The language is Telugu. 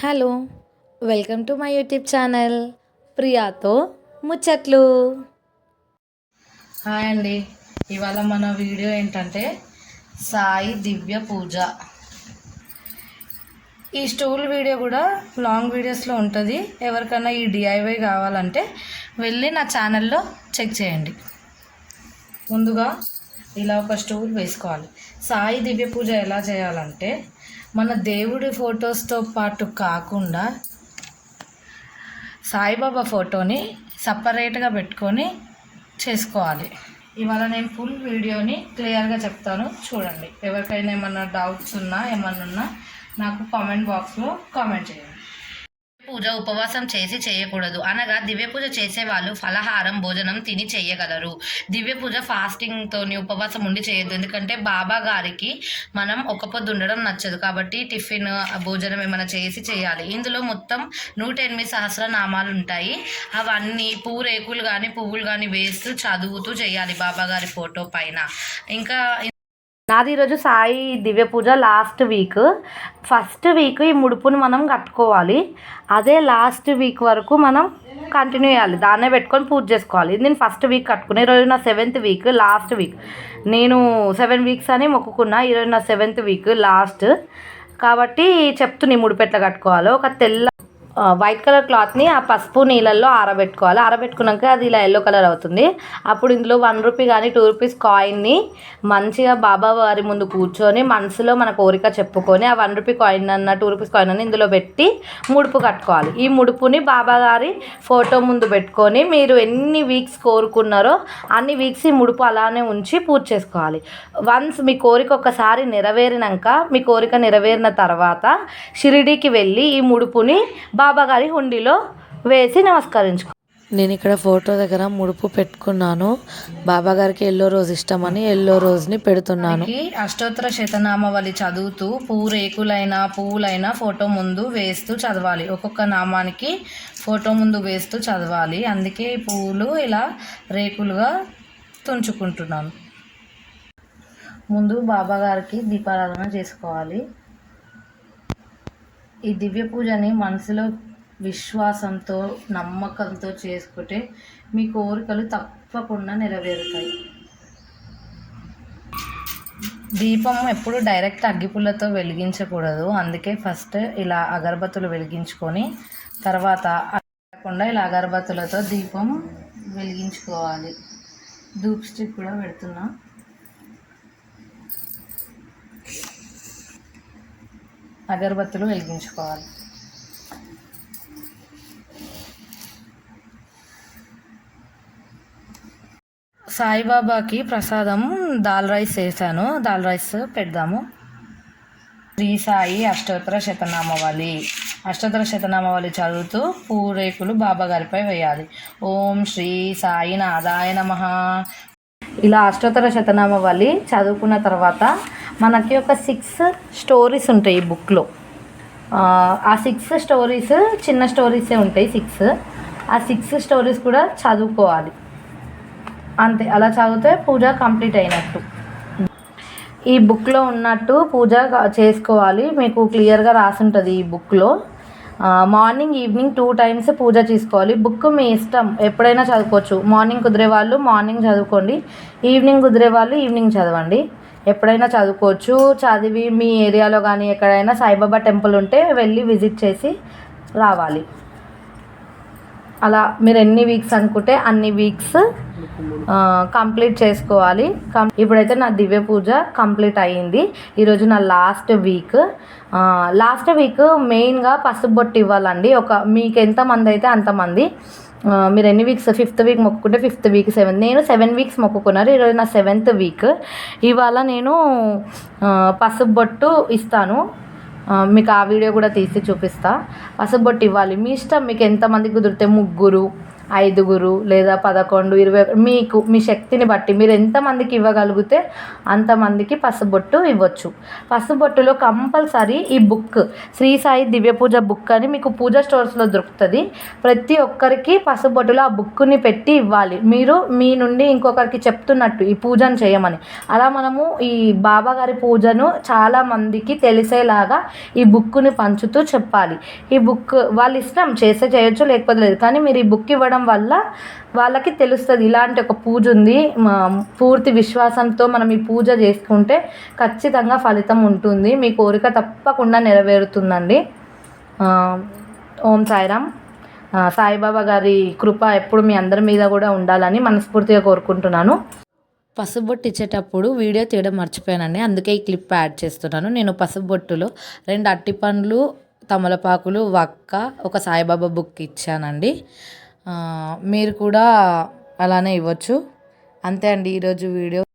Hello welcome to my YouTube channel ప్రియాతో ముచ్చట్లు. హాయ్ అండి ఇవాళ మన వీడియో ఏంటంటే సాయి దివ్య పూజ. ఈ స్టూల్ వీడియో కూడా లాంగ్ వీడియోస్లో ఉంటుంది. ఎవరికైనా ఈ డిఐవై కావాలంటే వెళ్ళి నా ఛానల్లో చెక్ చేయండి. ముందుగా ఇలా ఒక స్టూల్ వేసుకోవాలి. సాయి దివ్య పూజ ఎలా చేయాలంటే మన దేవుడి ఫొటోస్తో పాటు కాకుండా సాయిబాబా ఫోటోని సపరేట్గా పెట్టుకొని చేసుకోవాలి. ఇవాళ నేను ఫుల్ వీడియోని క్లియర్గా చెప్తాను. చూడండి. ఎవరికైనా ఏమన్నా డౌట్స్ ఉన్నా ఏమన్నా ఉన్నా నాకు కామెంట్ బాక్స్లో కామెంట్ చేయండి. పూజ ఉపవాసం చేసి చేయకూడదు. అనగా దివ్య పూజ చేసే వాళ్ళు ఫలహారం భోజనం తిని చేయగలరు. దివ్య పూజ ఫాస్టింగ్తోని ఉపవాసం ఉండి చేయొద్దు. ఎందుకంటే బాబా గారికి మనం ఒక పొద్దు ఉండడం నచ్చదు. కాబట్టి టిఫిన్ భోజనం ఏమైనా చేసి చేయాలి. ఇందులో మొత్తం నూట ఎనిమిది సహస్ర నామాలు ఉంటాయి. అవన్నీ పూరేకులు కానీ పువ్వులు కానీ వేస్తూ చదువుతూ చేయాలి బాబా గారి ఫోటో పైన. ఇంకా నాది ఈరోజు Sai Divya Pooja last week. First week ఈ ముడుపుని మనం కట్టుకోవాలి. అదే లాస్ట్ వీక్ వరకు మనం కంటిన్యూ చేయాలి. దాన్నే పెట్టుకొని పూజ చేసుకోవాలి. నేను ఫస్ట్ వీక్ కట్టుకున్నా. ఈరోజు నా సెవెంత్ వీక్ లాస్ట్ వీక్ నేను సెవెన్ వీక్స్ అని మొక్కుకున్నా. ఈరోజు నా సెవెంత్ వీక్ లాస్ట్ కాబట్టి చెప్తున్నా ఈ ముడుపు ఎట్లా కట్టుకోవాలో. ఒక తెల్ల వైట్ కలర్ క్లాత్ని ఆ పసుపు నీళ్ళల్లో ఆరబెట్టుకోవాలి. ఆరబెట్టుకున్నాక అది ఇలా ఎల్లో కలర్ అవుతుంది. అప్పుడు ఇందులో వన్ రూపీ కానీ టూ రూపీస్ కాయిన్ని మంచిగా బాబా వారి ముందు కూర్చొని మనసులో మన కోరిక చెప్పుకొని ఆ వన్ రూపీ కాయిన్ అన్న టూ రూపీస్ కాయిన్ అన్న ఇందులో పెట్టి ముడుపు కట్టుకోవాలి. ఈ ముడుపుని బాబా గారి ఫోటో ముందు పెట్టుకొని మీరు ఎన్ని వీక్స్ కోరుకున్నారో అన్ని వీక్స్ ఈ ముడుపు అలానే ఉంచి పూజ చేసుకోవాలి. వన్స్ మీ కోరిక ఒకసారి నెరవేరినాక మీ కోరిక నెరవేరిన తర్వాత షిరిడీకి వెళ్ళి ఈ ముడుపుని బాబా గారి హుండీలో వేసి నమస్కరించుకో. నేను ఇక్కడ ఫోటో దగ్గర ముడుపు పెట్టుకున్నాను. బాబా గారికి ఎల్లో రోజు ఇష్టమని ఎల్లో రోజుని పెడుతున్నాను. అష్టోత్తర శతనామావళి చదువుతూ పూరేకులైన పువ్వులైన ఫోటో ముందు వేస్తూ చదవాలి. ఒక్కొక్క నామానికి ఫోటో ముందు వేస్తూ చదవాలి. అందుకే ఈ పువ్వులు ఇలా రేకులుగా తుంచుకుంటున్నాను. ముందు బాబా గారికి దీపారాధన చేసుకోవాలి. ఈ దివ్య పూజని మనసులో విశ్వాసంతో నమ్మకంతో చేసుకుంటే మీ కోరికలు తప్పకుండా నెరవేరుతాయి. దీపం ఎప్పుడు డైరెక్ట్ అగ్గిపుల్లతో వెలిగించకూడదు. అందుకే ఫస్ట్ ఇలా అగరబత్తులు వెలిగించుకొని తర్వాత కాకుండా ఇలా అగరబత్తులతో దీపం వెలిగించుకోవాలి. ధూప్ స్టిక్ కూడా పెడుతున్నా. అగరబత్తులు వెలిగించుకోవాలి. సాయిబాబాకి ప్రసాదం దాల్ రైస్ వేసాను దాల్ రైస్ పెడదాము. శ్రీ సాయి అష్టోత్తర శతనామవళి. అష్టోత్తర శతనామవళి చదువుతూ పూరేకులు బాబా గారిపై వేయాలి. ఓం శ్రీ సాయి నాదాయ నమః ఇలా అష్టోత్తర శతనామవళి చదువుకున్న తర్వాత మనకి ఒక సిక్స్ స్టోరీస్ ఉంటాయి ఈ బుక్లో ఆ సిక్స్ స్టోరీస్ చిన్న స్టోరీసే ఉంటాయి సిక్స్ ఆ సిక్స్ స్టోరీస్ కూడా చదువుకోవాలి. అంతే అలా చదివితే పూజ కంప్లీట్ అయినట్టు. ఈ బుక్లో ఉన్నట్టు పూజ చేసుకోవాలి. మీకు క్లియర్గా రాసి ఉంటుంది ఈ బుక్లో మార్నింగ్ ఈవినింగ్ టూ టైమ్స్ పూజ చేసుకోవాలి. బుక్ మీ ఇష్టం ఎప్పుడైనా చదువుకోవచ్చు. మార్నింగ్ కుదిరే వాళ్ళు మార్నింగ్ చదువుకోండి. ఈవినింగ్ కుదిరే వాళ్ళు ఈవినింగ్ చదవండి. ఎప్పుడైనా చదువుకోవచ్చు. చదివి మీ ఏరియాలో కానీ ఎక్కడైనా సాయిబాబా టెంపుల్ ఉంటే వెళ్ళి విజిట్ చేసి రావాలి. అలా మీరు ఎన్ని వీక్స్ అనుకుంటే అన్ని వీక్స్ కంప్లీట్ చేసుకోవాలి. కం ఇప్పుడైతే నా దివ్య పూజ కంప్లీట్ అయ్యింది. ఈరోజు నా లాస్ట్ వీక్. లాస్ట్ వీక్ మెయిన్గా పసుపు బొట్టు ఇవ్వాలండి. ఒక మీకు ఎంతమంది అయితే అంతమంది మీరు ఎన్ని వీక్స్ ఫిఫ్త్ వీక్ మొక్కుకుంటే ఫిఫ్త్ వీక్ సెవెంత్ నేను సెవెన్ వీక్స్ మొక్కుకున్నారు ఈరోజు నా సెవెంత్ వీక్ ఇవాళ నేను పసుపు బొట్టు ఇస్తాను. మీకు ఆ వీడియో కూడా తీసి చూపిస్తా. పసుపు బొట్టు ఇవ్వాలి. మీ ఇష్టం మీకు ఎంతమంది కుదిరితే ముగ్గురు ఐదుగురు లేదా పదకొండు ఇరవై మీకు మీ శక్తిని బట్టి మీరు ఎంతమందికి ఇవ్వగలిగితే అంతమందికి పసుబొట్టు ఇవ్వచ్చు. పసుబొట్టులో కంపల్సరీ ఈ బుక్ శ్రీ సాయి దివ్య పూజ బుక్ అని మీకు పూజ స్టోర్స్లో దొరుకుతుంది. ప్రతి ఒక్కరికి పసుబొట్టులో ఆ బుక్ని పెట్టి ఇవ్వాలి. మీరు మీ నుండి ఇంకొకరికి చెప్తున్నట్టు ఈ పూజను చేయమని. అలా మనము ఈ బాబా గారి పూజను చాలామందికి తెలిసేలాగా ఈ బుక్ని పంచుతూ చెప్పాలి. ఈ బుక్ వాళ్ళ ఇష్టం చేస్తే చేయొచ్చు లేకపోతే లేదు. కానీ మీరు ఈ బుక్ ఇవ్వడం వల్ల వాళ్ళకి తెలుస్తుంది. ఇలాంటి ఒక పూజ ఉంది. మా- పూర్తి విశ్వాసంతో మనం ఈ పూజ చేసుకుంటే ఖచ్చితంగా ఫలితం ఉంటుంది. మీ కోరిక తప్పకుండా నెరవేరుతుందండి. ఓం సాయిరామ్. సాయిబాబా గారి కృప ఎప్పుడు మీ అందరి మీద కూడా ఉండాలని మనస్ఫూర్తిగా కోరుకుంటున్నాను. పసుబొట్టు ఇచ్చేటప్పుడు వీడియో తీయడం మర్చిపోయానండి. అందుకే ఈ క్లిప్ యాడ్ చేస్తున్నాను. నేను పసుబొట్టులో రెండు అట్టి పండ్లు తమలపాకులు వక్క ఒక సాయిబాబా బుక్ ఇచ్చానండి. మీరు కూడా అలానే ఇవ్వచ్చు. అంతే అండి ఈరోజు వీడియో.